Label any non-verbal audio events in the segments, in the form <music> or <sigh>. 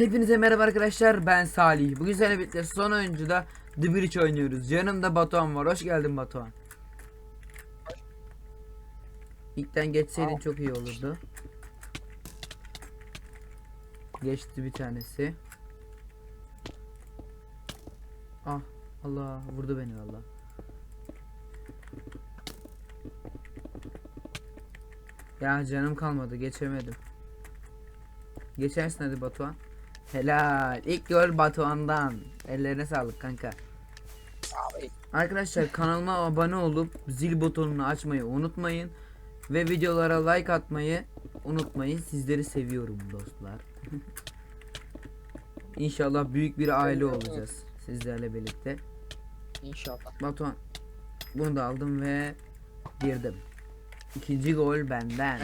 Hepinize merhaba arkadaşlar ben Salih. Bugün seninle birlikte son oyuncuda The Bridge oynuyoruz. Yanımda Batuhan var. Hoş geldin Batuhan. İlkten geçseydin çok iyi olurdu. Geçti bir tanesi. Ah Allah vurdu beni valla. Ya canım kalmadı geçemedim. Geçersin hadi Batuhan. Helal. İlk gol Batuhan'dan. Ellerine sağlık kanka. Abi, Arkadaşlar kanalıma abone olup zil butonunu açmayı unutmayın. Ve videolara like atmayı unutmayın. Sizleri seviyorum dostlar. <laughs> İnşallah büyük bir aile olacağız sizlerle birlikte. İnşallah. Batuhan bunu da aldım ve girdim. İkinci gol benden.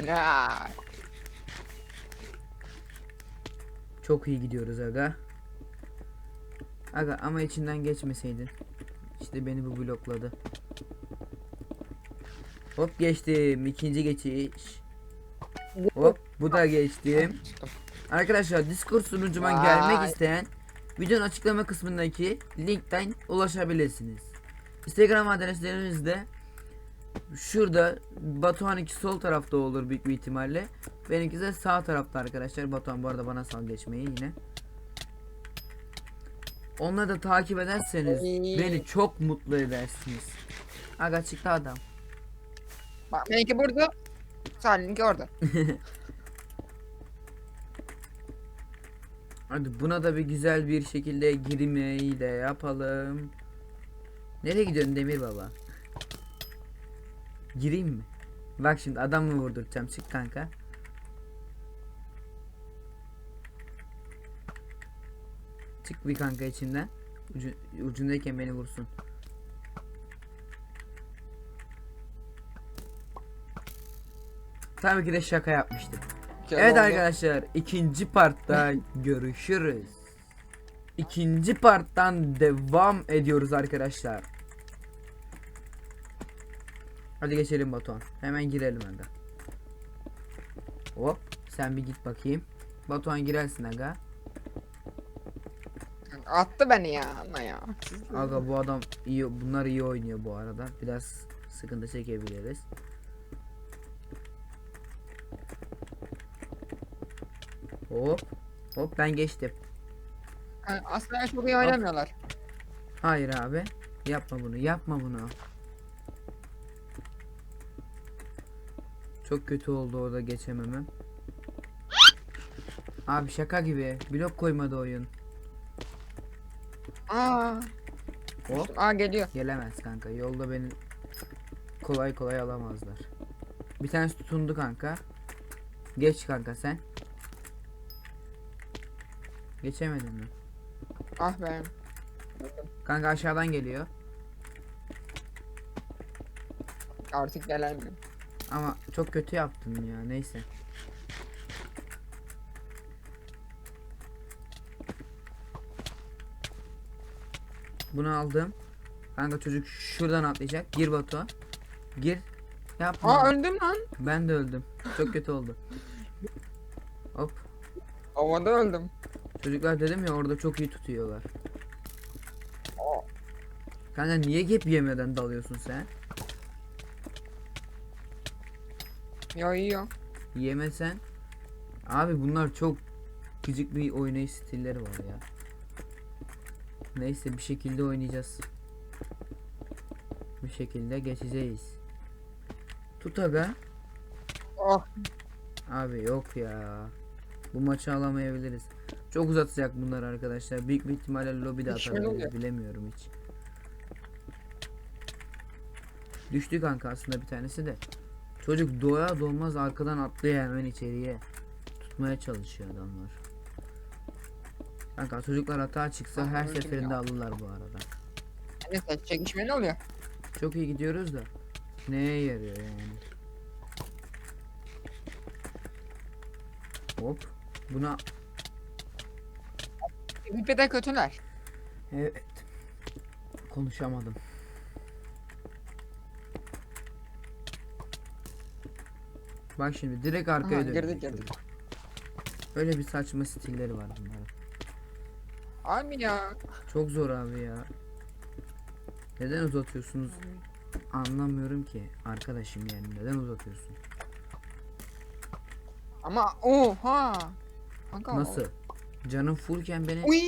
Çok iyi gidiyoruz aga. Aga ama içinden geçmeseydin. İşte beni bu blokladı. Hop geçtim. İkinci geçiş. Hop bu da geçtim. Arkadaşlar Discord sunucuma gelmek isteyen videonun açıklama kısmındaki linkten ulaşabilirsiniz. Instagram adreslerimiz de şurada Batuhan iki sol tarafta olur büyük bir ihtimalle. Benimki de sağ tarafta arkadaşlar. Batuhan bu arada bana sal geçmeyi yine. Onları da takip ederseniz beni çok mutlu edersiniz. Aga çıktı adam. Bak benimki burada. Salih'inki orada. <laughs> Hadi buna da bir güzel bir şekilde girmeyi de yapalım. Nereye gidiyorsun Demir Baba? Gireyim mi? Bak şimdi adam mı vurduracağım çık kanka. Çık bir kanka içinden. Ucu, ucundayken beni vursun. Tabii ki de şaka yapmıştım. Kere Evet oldu. arkadaşlar ikinci partta <laughs> görüşürüz. İkinci parttan devam ediyoruz arkadaşlar. Hadi geçelim Batuhan. Hemen girelim aga. Hop sen bir git bakayım. Batuhan girersin aga. Attı beni ya. Ama ya. Aga bu adam iyi bunlar iyi oynuyor bu arada. Biraz sıkıntı çekebiliriz. Hop. Hop ben geçtim. Aslında çok iyi oynamıyorlar. Hayır abi. Yapma bunu. Yapma bunu. Çok kötü oldu orada geçememem. Abi şaka gibi. Blok koymadı oyun. Aa. Hop. Aa geliyor. Gelemez kanka. Yolda beni kolay kolay alamazlar. Bir tanesi tutundu kanka. Geç kanka sen. Geçemedin mi? Ah be. Kanka aşağıdan geliyor. Artık gelemiyor. Ama çok kötü yaptın ya. Neyse. Bunu aldım. Kanka çocuk şuradan atlayacak. Gir Batu. Gir. Yapma. Aa öldüm lan. ben de öldüm. Çok kötü oldu. Hop. Havada öldüm. Çocuklar dedim ya orada çok iyi tutuyorlar. Aa. Kanka niye gap yemeden dalıyorsun sen? Yo yiyor. Yemesen. Abi bunlar çok gıcık bir oynayış stilleri var ya. Neyse bir şekilde oynayacağız. Bir şekilde geçeceğiz. Tut aga. Oh. Abi yok ya. Bu maçı alamayabiliriz. Çok uzatacak bunlar arkadaşlar. Büyük bir ihtimalle lobide Hiç öyle atabiliriz. Bilemiyorum hiç. Düştü kanka aslında bir tanesi de. Çocuk doya dolmaz arkadan atlıyor hemen içeriye. Tutmaya çalışıyor adamlar. Kanka çocuklar hata çıksa Aa, her seferinde ya. alırlar bu arada. Neyse çekişmeli oluyor. Çok iyi gidiyoruz da. Neye yarıyor yani? Hop. Buna Bir de kötüler. Evet. Konuşamadım. Bak şimdi direkt arkaya Aha, dönüyor girdik, girdik. Öyle bir saçma stilleri var bunların. Abi ya. Çok zor abi ya. Neden uzatıyorsunuz? Anlamıyorum ki arkadaşım yani neden uzatıyorsun? Ama oha. Kanka. Nasıl? Canım fullken beni Uy.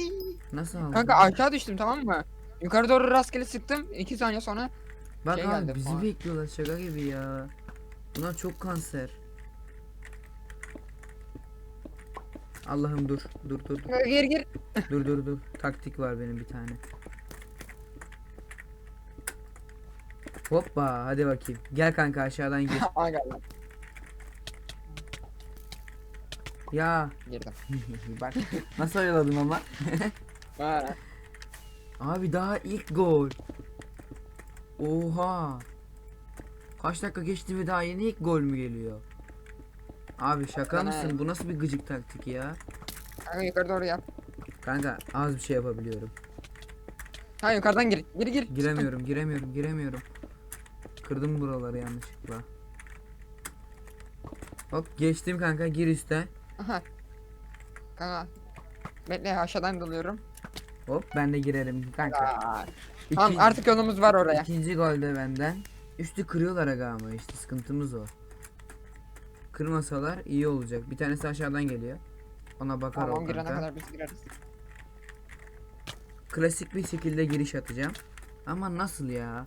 nasıl aldın? Kanka aşağı düştüm tamam mı? Yukarı doğru rastgele sıktım. 2 saniye sonra Bak şey abi geldi bizi falan. bekliyorlar şaka gibi ya. Bunlar çok kanser. Allah'ım dur dur dur dur gir gir. dur dur dur taktik var benim bir tane. Hoppa hadi bakayım. Gel kanka aşağıdan gir. <laughs> Aa geldi. ya Girdim. <laughs> bak nasıl oyaladım ama. <laughs> Ha. Abi daha ilk gol. Oha. Kaç dakika geçti ve daha yeni ilk gol mü geliyor? Abi şaka mısın? Bu nasıl bir gıcık taktik ya? Kanka yukarı doğru yap. Kanka az bir şey yapabiliyorum. Ha yukarıdan gir. Gir gir. Giremiyorum, giremiyorum, giremiyorum. Kırdım buraları yanlışlıkla. Hop geçtim kanka gir üstten. Aha. Kanka. Bekle aşağıdan dalıyorum. Hop ben de girerim kanka. Aa. Tamam İkinci- artık yolumuz var oraya. İkinci gol de benden. Üstü kırıyorlar aga ama işte sıkıntımız o. Kırmasalar iyi olacak. Bir tanesi aşağıdan geliyor. Ona bakar Tamam girene kanka. kadar biz gireriz. Klasik bir şekilde giriş atacağım. Ama nasıl ya?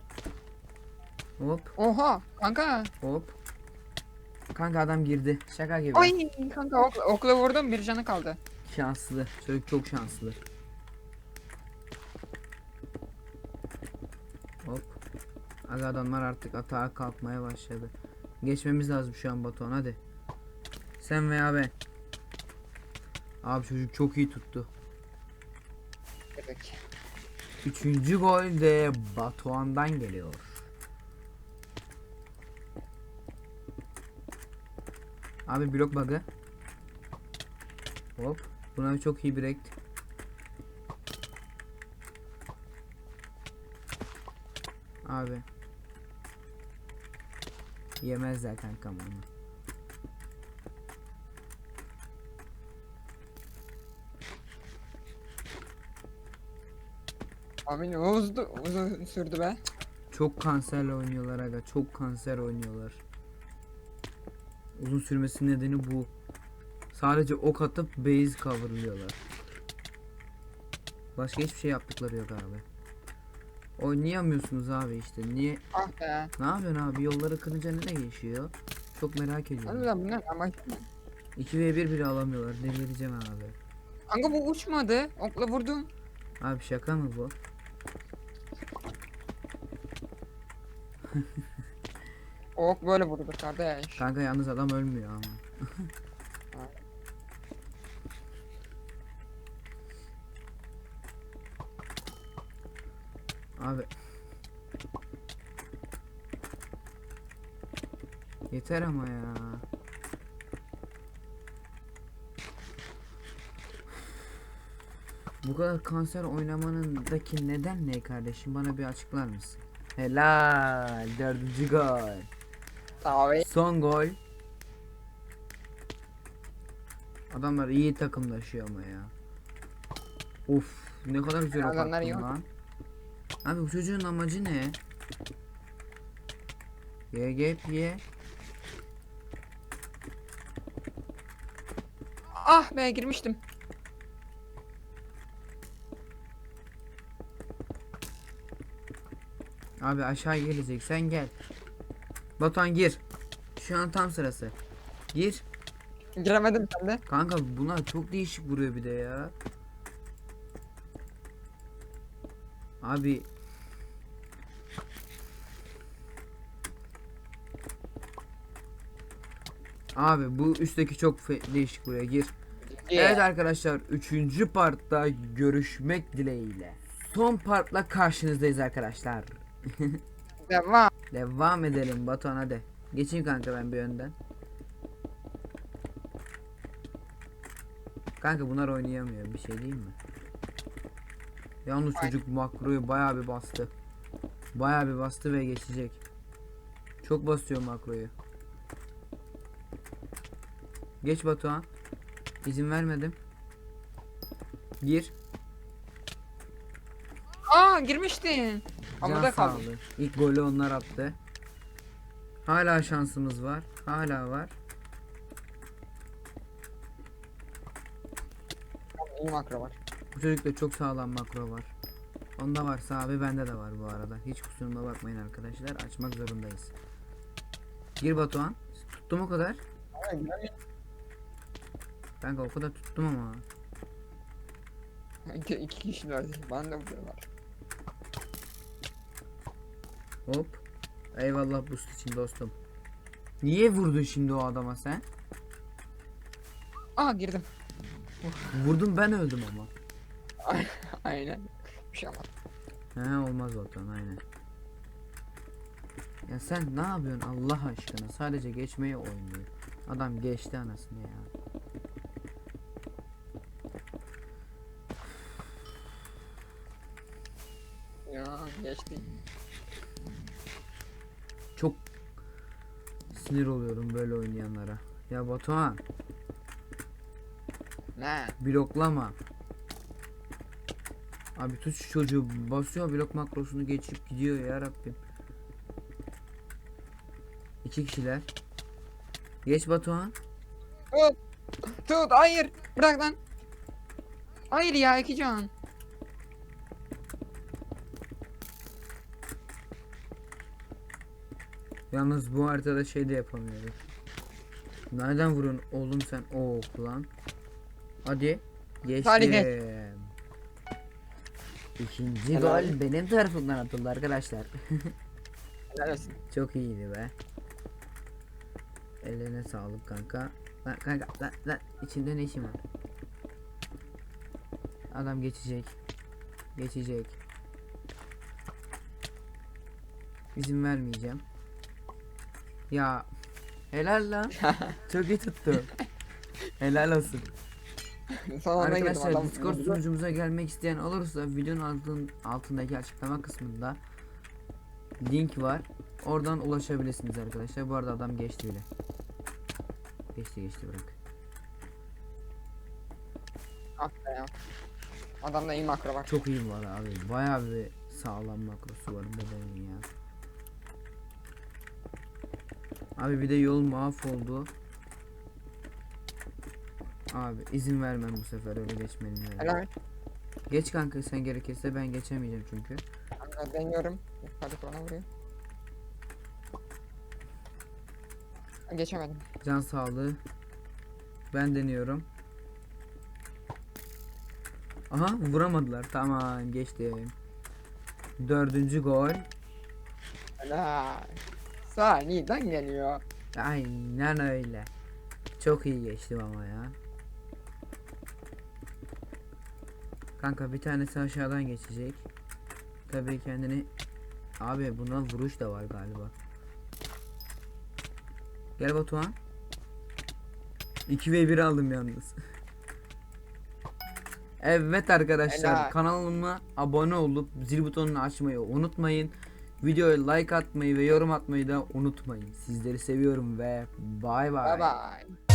Hop Oha kanka. hop. Kanka adam girdi. Şaka gibi. Ay kanka ok, okla vurdum bir canı kaldı. Şanslı. Çocuk çok şanslı. Hop. Aga adamlar artık atağa kalkmaya başladı. Geçmemiz lazım şu an Batuhan hadi. Sen veya ben. Abi çocuk çok iyi tuttu. Girdik. Üçüncü gol de Batuhan'dan geliyor. Abi blok bug'ı. Hop. Buna çok iyi break. Abi. Yemezler kankam onu. Abi ne uzun, uzun sürdü be. Çok kanserle oynuyorlar aga. Çok kanser oynuyorlar. Uzun sürmesinin nedeni bu. Sadece ok atıp base coverlıyorlar. Başka hiçbir şey yaptıkları yok abi. Oynayamıyorsunuz abi işte. Niye? Ah be. Ne yapıyorsun abi? Yolları kırınca ne geçiyor? Çok merak ediyorum. Harbiden bu ne ama 2v1 bile alamıyorlar. Delireceğim abi. Kanka bu uçmadı. Okla vurdum. Abi şaka mı bu? Ok böyle vurdu kardeş. Kanka yalnız adam ölmüyor ama. <laughs> Abi. Yeter ama ya. Bu kadar kanser oynamanındaki neden ne kardeşim bana bir açıklar mısın? Helal dördüncü gol. Abi. Son gol. Adamlar iyi takımlaşıyor ama ya. Of ne kadar güzel Adamlar iyi lan. Abi bu çocuğun amacı ne? YGP'ye Ah be girmiştim. Abi aşağı gelecek sen gel. Batuhan gir. Şu an tam sırası. Gir. Giremedim sen de. Kanka bunlar çok değişik vuruyor bir de ya. Abi Abi bu üstteki çok değişik buraya gir. Evet arkadaşlar 3. partta görüşmek dileğiyle. Son partla karşınızdayız arkadaşlar. <laughs> Devam. Devam edelim Batuhan hadi. Geçeyim kanka ben bir önden. Kanka bunlar oynayamıyor bir şey değil mi? Yalnız çocuk makroyu bayağı bir bastı. Bayağı bir bastı ve geçecek. Çok basıyor makroyu. Geç Batuhan. İzin vermedim. Gir. Aa girmiştin. Ama da kaldı. İlk golü onlar attı. Hala şansımız var. Hala var. İyi makro var. Çocukta çok sağlam makro var. Onda varsa abi bende de var bu arada. Hiç kusuruma bakmayın arkadaşlar. Açmak zorundayız. Gir Batuhan. Tuttum o kadar. Kanka o kadar tuttum ama. İki, iki kişi var. Bana da vuruyorlar. Hop. Eyvallah boost için dostum. Niye vurdun şimdi o adama sen? Aa girdim. Vurdum ben öldüm ama. Aynen. Bir şey olmadı. He olmaz Batuhan aynen. Ya sen ne yapıyorsun Allah aşkına? Sadece geçmeyi oynuyor. Adam geçti anasını ya. Ya geçti. Çok sinir oluyorum böyle oynayanlara. Ya Batuhan Ne? bloklama. Abi tut şu çocuğu basıyor blok makrosunu geçip gidiyor ya Rabbim. İki kişiler. Geç Batuhan. Tut. Tut hayır. Bırak lan. Hayır ya iki can. Yalnız bu haritada şey de yapamıyoruz. Nereden vuruyorsun oğlum sen o ok lan? Hadi. Hadi Geçtim. İkinci Helal. gol benim tarafımdan atıldı arkadaşlar. <laughs> Helal olsun. Çok iyiydi be. Ellerine sağlık kanka. Lan kanka lan lan içinde ne işim var? Adam geçecek. Geçecek. İzin vermeyeceğim. Ya helal lan. <laughs> Çok iyi tuttu. helal olsun. Girdim Arkadaşlar. Discord sunucumuza gelmek isteyen olursa videonun altın, altındaki açıklama kısmında link var. Oradan ulaşabilirsiniz arkadaşlar. Bu arada adam geçti bile. Geçti geçti bırak. Ah be ya. Adamda iyi makro var. Çok iyi var abi. Bayağı bir sağlam makrosu var bebeğin ya. Abi bir de yol mahvoldu. Abi izin vermem bu sefer öyle geçmenin. Helal. Geç kanka sen gerekirse ben geçemeyeceğim çünkü. Kanka deniyorum. Hadi bana vuruyor. Geçemedim. Can sağlığı. Ben deniyorum. Aha vuramadılar. Tamam geçtim. Dördüncü gol. Helal. Saniyeden geliyor. Aynen öyle. Çok iyi geçtim ama ya. Kanka bir tanesi aşağıdan geçecek. Tabii kendini Abi buna vuruş da var galiba. Gel Batuhan. 2 ve 1 aldım yalnız. <laughs> evet arkadaşlar Helal. kanalıma abone olup zil butonunu açmayı unutmayın. Videoya like atmayı ve yorum atmayı da unutmayın. Sizleri seviyorum ve bay bay. Bye bye.